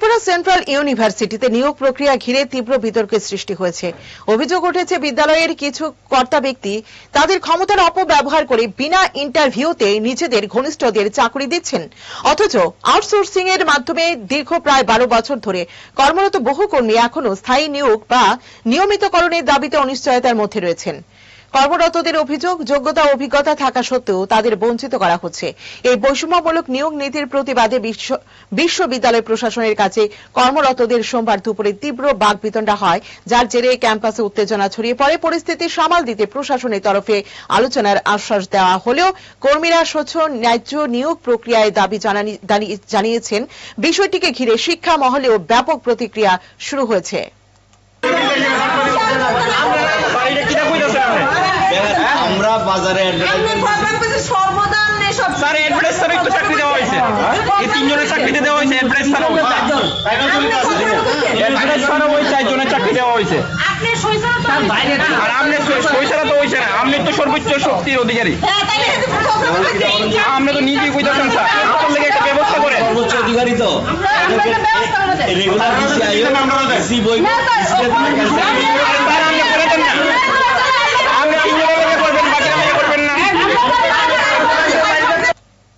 Tripura central ইউনিভার্সিটিতে নিয়োগ প্রক্রিয়া ঘিরে তীব্র বিতর্কের সৃষ্টি হয়েছে। অভিযোগ উঠেছে, বিদ্যালয়ের কিছু কর্তা ব্যক্তি তাদের ক্ষমতার অপব্যবহার করে বিনা ইন্টারভিউতে নিজেদের ঘনিষ্ঠদের চাকরি দিচ্ছেন। অথচ আউটসোর্সিং এর মাধ্যমে দীর্ঘ প্রায় বারো বছর ধরে কর্মরত বহু কর্মী এখনও স্থায়ী নিয়োগ বা নিয়মিতকরণের দাবিতে অনিশ্চয়তার মধ্যে রয়েছেন। কর্মরতদের অভিযোগ, যোগ্যতা অভিজ্ঞতা থাকা সত্ত্বেও তাদের বঞ্চিত করা হচ্ছে। এই বৈষম্যমূলক নিয়োগ নীতির প্রতিবাদে বিশ্ববিদ্যালয় প্রশাসনের কাছে কর্মরতদের সোমবার দুপুরে তীব্র বাগবিতণ্ডা হয়, যার জেরে ক্যাম্পাসে উত্তেজনা ছড়িয়ে পড়ে। পরিস্থিতি সামাল দিতে প্রশাসনের তরফে আলোচনার আশ্বাস দেওয়া হলেও কর্মীরা স্বচ্ছ, ন্যায্য নিয়োগ প্রক্রিয়ায় দাবি জানিয়েছেন। বিষয়টিকে ঘিরে শিক্ষা মহলেও ব্যাপক প্রতিক্রিয়া শুরু হয়েছে বাড়িটা কিনা কইতাছেন আপনি আমরা বাজারে advertisement সর্বদান স্যার অ্যাডভার্টাইজ স্যার একটু চাকরি দেওয়া হয়েছে। এই তিনজনের চাকরিতে দেওয়া হয়েছে অ্যাডভার্টাইজ স্যার অ্যাডভার্টাইজ স্যার ওই চারজনের চাকরি দেওয়া হয়েছে। আপনি তো আর আপনি পয়সাটা তো হয়েছে না। আপনি তো সর্বোচ্চ শক্তির অধিকারী। হ্যাঁ। আপনি তো নিজেই কইতাছেন স্যার। আপনার লেগে একটা ব্যবস্থা করেন। সর্বোচ্চ অধিকারী তো। করে রেগুলার